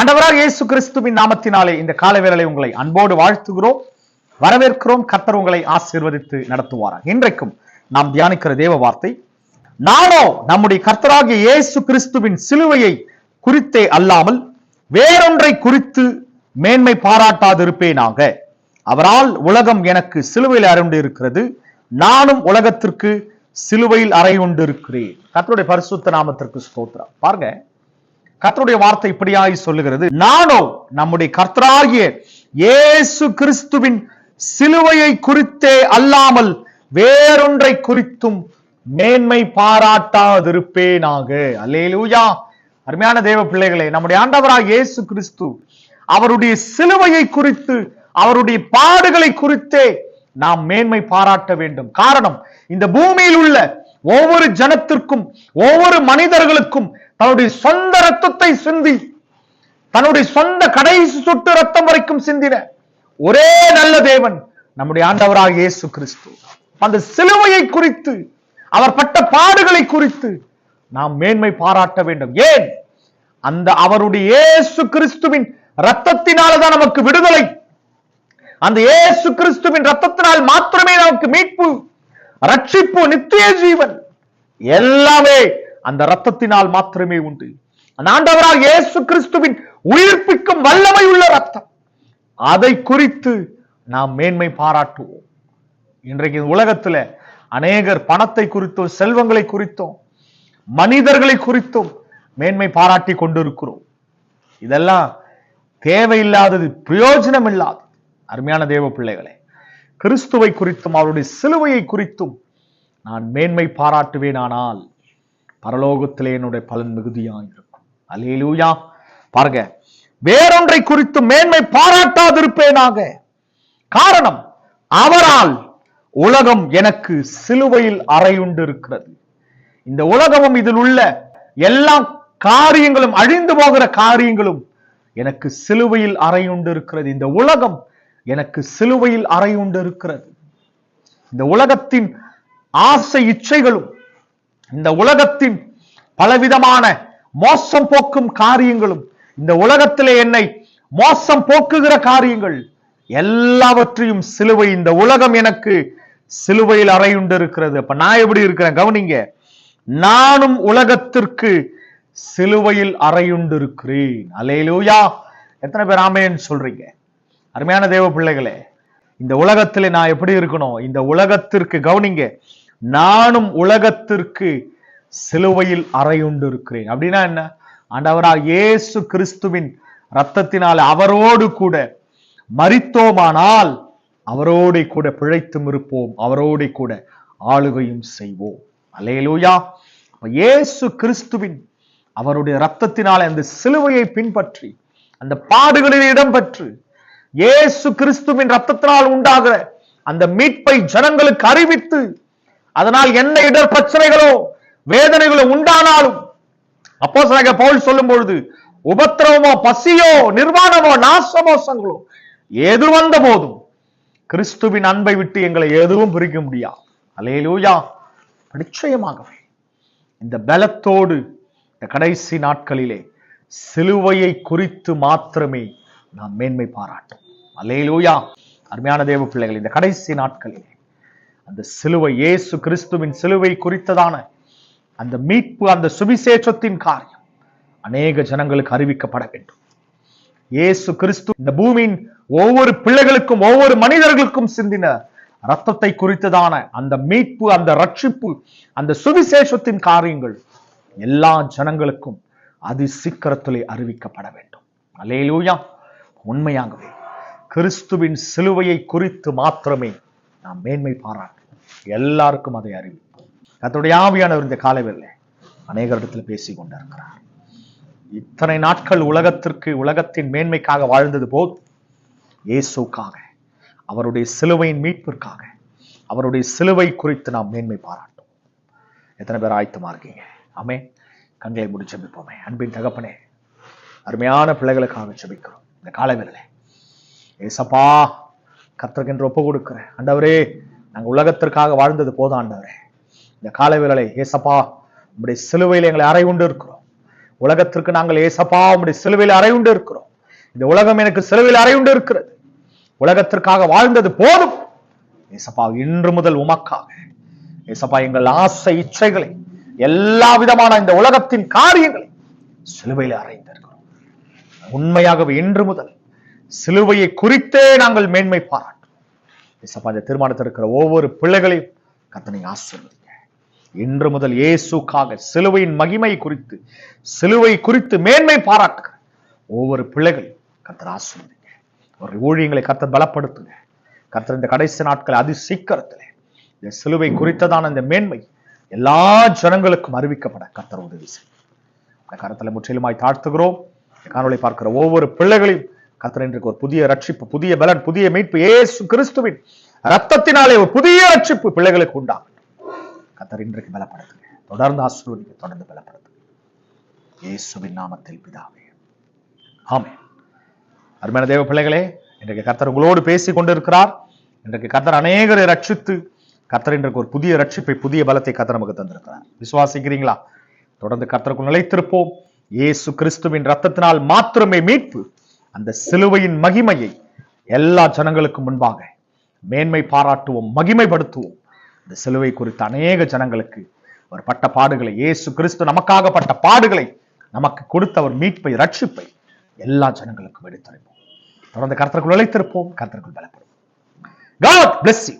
ஆண்டவராக இயேசு கிறிஸ்துவின் நாமத்தினாலே இந்த காலவேளை உங்களை அன்போடு வாழ்த்துகிறோம். வரவேற்கிறோம். கர்த்தர் உங்களை ஆசீர்வதித்து நடத்துவாராக. இன்றைக்கும் நாம் தியானிக்கிற தேவ வார்த்தை நானோ நம்முடைய கர்த்தராகிய இயேசு கிறிஸ்துவின் சிலுவையை குறித்தே அல்லாமல் வேறொன்றை குறித்து மேன்மை பாராட்டாதிருப்பேனாக. அவரால் உலகம் எனக்கு சிலுவையில் அறைந்து இருக்கிறது நானும் உலகத்திற்கு சிலுவையில் அறையுண்டு இருக்கிறேன் கர்த்தருடைய பரிசுத்த நாமத்திற்கு ஸ்தோத்திரம். பாருங்க கர்த்தருடைய வார்த்தை இப்படியாய் சொல்லுகிறது. நானோ நம்முடைய கர்த்தராகிய இயேசு கிறிஸ்துவின் சிலுவையை குறித்தே அல்லாமல் வேறொன்றை குறித்தும் மேன்மை பாராட்டாதிருப்பேனாக. அல்லேலூயா. அருமையான தேவ பிள்ளைகளே நம்முடைய ஆண்டவராக இயேசு கிறிஸ்து அவருடைய சிலுவையை குறித்து அவருடைய பாடுகளை குறித்தே நாம் மேன்மை பாராட்ட வேண்டும். காரணம் இந்த பூமியில் உள்ள ஒவ்வொரு ஜனத்திற்கும் ஒவ்வொரு மனிதர்களுக்கும் தன்னுடைய சொந்த ரத்தத்தை சிந்தி தன்னுடைய சொந்த கடைசி சுட்டு ரத்தம் வரைக்கும் சிந்தின ஒரே நல்ல தேவன் நம்முடைய ஆண்டவராக இயேசு கிறிஸ்து. அந்த சிலுவையை குறித்து அவர் பட்ட பாடுகளை குறித்து நாம் மேன்மை பாராட்ட வேண்டும். ஏன்? அந்த அவருடைய இயேசு கிறிஸ்துவின் ரத்தத்தினால தான் நமக்கு விடுதலை. அந்த இயேசு கிறிஸ்துவின் ரத்தத்தினால் மாத்திரமே நமக்கு மீட்பு ரட்சிப்பு நித்திய ஜீவன் எல்லாமே அந்த ரத்தத்தினால் மாத்திரமே உண்டு. அந்த ஆண்டவராக இயேசு கிறிஸ்துவின் உயிர்ப்பிக்கும் வல்லமை உள்ள ரத்தம் அதை குறித்து நாம் மேன்மை பாராட்டுவோம். இன்றைக்கு உலகத்துல அநேகர் பணத்தை குறித்தும் செல்வங்களை குறித்தும் மனிதர்களை குறித்தும் மேன்மை பாராட்டி கொண்டிருக்கிறோம். இதெல்லாம் தேவையில்லாதது பிரயோஜனம் இல்லாதது அருமையான தேவ பிள்ளைகளே கிறிஸ்துவை குறித்தும் அவருடைய சிலுவையை குறித்தும் நான் மேன்மை பாராட்டுவேனானால் பரலோகத்திலே என்னுடைய பலன் மிகுதியாயிருக்கும் அலையிலூயா பாருங்க வேறொன்றை குறித்து மேன்மை பாராட்டாதிருப்பேனாக. காரணம் அவரால் உலகம் எனக்கு சிலுவையில் அறையுண்டு இருக்கிறது இந்த உலகமும் இதில் உள்ள எல்லா காரியங்களும் அழிந்து போகிற காரியங்களும் எனக்கு சிலுவையில் அறையுண்டு இருக்கிறது இந்த உலகம் எனக்கு சிலுவையில் அறையுண்டு இருக்கிறது இந்த உலகத்தின் ஆசை இச்சைகளும் இந்த உலகத்தின் பலவிதமான மோசம் போக்கும் காரியங்களும் இந்த உலகத்திலே என்னை மோசம் போக்குகிற காரியங்கள் எல்லாவற்றையும் சிலுவை இந்த உலகம் எனக்கு சிலுவையில் அறையுண்டு இருக்கிறது அப்ப நான் எப்படி இருக்கிறேன்? கவனிங்க. நானும் உலகத்திற்கு சிலுவையில் அறையுண்டு இருக்கிறேன் அலேலூயா எத்தனை பேர் ஆமேன்னு சொல்றீங்க? அருமையான தேவ பிள்ளைகளே இந்த உலகத்திலே நான் எப்படி இருக்கணும்? இந்த உலகத்திற்கு கவனிங்க. நானும் உலகத்திற்கு சிலுவையில் அறையுண்டு இருக்கிறேன் அப்படின்னா என்ன? ஆண்டவராக இயேசு கிறிஸ்துவின் ரத்தத்தினால் அவரோடு கூட மறித்தோமானால் அவரோடு கூட பிழைத்தும் இருப்போம். அவரோடு கூட ஆளுகையும் செய்வோம். அலையலூயா இயேசு கிறிஸ்துவின் அவருடைய ரத்தத்தினால் அந்த சிலுவையை பின்பற்றி அந்த பாடுகளில் இடம்பெற்று இயேசு கிறிஸ்துவின் ரத்தத்தினால் உண்டாகிற அந்த மீட்பை ஜனங்களுக்கு அறிவித்து அதனால் என்ன இடர் பிரச்சனைகளோ வேதனைகளோ உண்டானாலும் அப்போ பவுல் சொல்லும் பொழுது உபத்திரவமோ பசியோ நிர்வாணமோ நாசமோசங்களோ எது வந்த போதும் கிறிஸ்துவின் அன்பை விட்டு எங்களை எதுவும் பிரிக்க முடியாது. அலேலூயா நிச்சயமாகவே இந்த பலத்தோடு இந்த கடைசி நாட்களிலே சிலுவையை குறித்து மாத்திரமே நாம் மேன்மை பாராட்டும். அலையிலூயா அருமையான தேவ பிள்ளைகள் இந்த கடைசி நாட்களிலே அந்த சிலுவை இயேசு கிறிஸ்துவின் சிலுவை குறித்ததான அந்த மீட்பு அந்த சுவிசேஷத்தின் காரியம் அநேக ஜனங்களுக்கு அறிவிக்கப்பட வேண்டும். இயேசு கிறிஸ்து இந்த பூமியின் ஒவ்வொரு பிள்ளைகளுக்கும் ஒவ்வொரு மனிதர்களுக்கும் சிந்தின ரத்தத்தை குறித்ததான அந்த மீட்பு அந்த ரட்சிப்பு அந்த சுவிசேஷத்தின் காரியங்கள் எல்லா ஜனங்களுக்கும் அதி சீக்கிரத்திலே அறிவிக்கப்பட வேண்டும். அலேலூயா உண்மையாகவே கிறிஸ்துவின் சிலுவையை குறித்து மாத்திரமே நாம் மேன்மை பாராட்டும் எல்லாருக்கும் அதை அறிவிப்போம். கர்த்தருடைய ஆவியானவர் இந்த காலவில் அநேகரிடத்தில் பேசிக் கொண்டிருக்கிறார். இத்தனை நாட்கள் உலகத்திற்கு உலகத்தின் மேன்மைக்காக வாழ்ந்தது போல் இயேசுக்காக அவருடைய சிலுவையின் மீட்பிற்காக அவருடைய சிலுவை குறித்து நாம் மேன்மை பாராட்டும். எத்தனை பேர் ஆயத்தமா இருக்கீங்க? ஆமே கண்களை முடிச்சு ஜெபிப்போமே. அன்பின் தகப்பனே அருமையான பிள்ளைகளுக்காக ஜெபிக்கிறோம். இந்த காலவேளை ஏசப்பா கர்த்தருக்கென்று ஒப்பு கொடுக்கிறேன் ஆண்டவரே நாங்க உலகத்திற்காக வாழ்ந்தது போதும் ஆண்டவரே. இந்த காலவேளை ஏசப்பா உங்களுடைய சிலுவையில் எங்களை அறை உண்டு இருக்கிறோம். உலகத்திற்கு நாங்கள் ஏசப்பா உடைய சிலுவையில் உண்டு இருக்கிறோம். இந்த உலகம் எனக்கு சிலுவையில் அறை உண்டு இருக்கிறது. உலகத்திற்காக வாழ்ந்தது போதும். ஏசப்பா இன்று முதல் உமக்காக. ஏசப்பா எங்கள் ஆசை இச்சைகளை எல்லா விதமான இந்த உலகத்தின் காரியங்களை சிலுவையில் அறைந்திருக்கிறோம் உண்மையாகவே இன்று முதல் சிலுவையை குறித்தே நாங்கள் மேன்மை பாராட்டும் அந்த தீர்மானத்தில் இருக்கிற ஒவ்வொரு பிள்ளைகளையும் கத்தனை ஆசிர்வதிங்க. இன்று முதல் இயேசுக்காக சிலுவையின் மகிமை குறித்து சிலுவை குறித்து மேன்மை பாராட்டுகிற ஒவ்வொரு பிள்ளைகளையும் கத்தர் ஆசிர்வதிங்க. ஒரு ஊழியங்களை கத்தர் பலப்படுத்துங்க. கத்தர் இந்த கடைசி நாட்கள் அதி சீக்கிரத்திலே இந்த சிலுவை குறித்ததான இந்த மேன்மை எல்லா ஜனங்களுக்கும் அறிவிக்கப்பட கத்தர் உதவி செய்யும். இந்த கரத்தில் முற்றிலுமாய் தாழ்த்துகிறோம். இந்த பார்க்கிற ஒவ்வொரு பிள்ளைகளையும் கத்தர் இன்றைக்கு ஒரு புதிய ரட்சிப்பு புதிய பலன் புதிய மீட்பு. ஏசு கிறிஸ்துவின் ரத்தத்தினாலே ஒரு புதிய ரட்சிப்பு பிள்ளைகளுக்கு உண்டாகட்டும். கத்தர் இன்றைக்கு பலப்படுத்துங்க. தொடர்ந்து ஆசீர்வதிங்க தொடர்ந்து பலப்படுத்துங்க. இயேசுவின் நாமத்தில் பிதாவே. ஆமே அருமையான தேவ பிள்ளைகளே இன்றைக்கு கர்த்தர் உங்களோடு பேசிக் கொண்டிருக்கிறார். இன்றைக்கு கர்த்தர் அநேகரை ரட்சித்து கர்த்தர் இன்றைக்கு ஒரு புதிய ரட்சிப்பை புதிய பலத்தை கர்த்தர் நமக்கு தந்திருக்கிறார். விசுவாசிக்கிறீங்களா? தொடர்ந்து கர்த்தருக்குள் நிலைத்திருப்போம். இயேசு கிறிஸ்துவின் ரத்தத்தினால் மாத்திரமே மீட்பு அந்த சிலுவையின் மகிமையை எல்லா ஜனங்களுக்கும் முன்பாக மேன்மை பாராட்டுவோம் மகிமைப்படுத்துவோம். இந்த சிலுவை குறித்த அநேக ஜனங்களுக்கு ஒரு பட்ட பாடுகளை இயேசு கிறிஸ்து நமக்காக பட்ட பாடுகளை நமக்கு கொடுத்த ஒரு மீட்பை ரட்சிப்பை எல்லா ஜனங்களுக்கும் எடுத்துரைப்போம் தொடர்ந்து கருத்தர்கள் உழைத்திருப்போம் கருத்தர்கள் பலப்படுவோம். God bless you.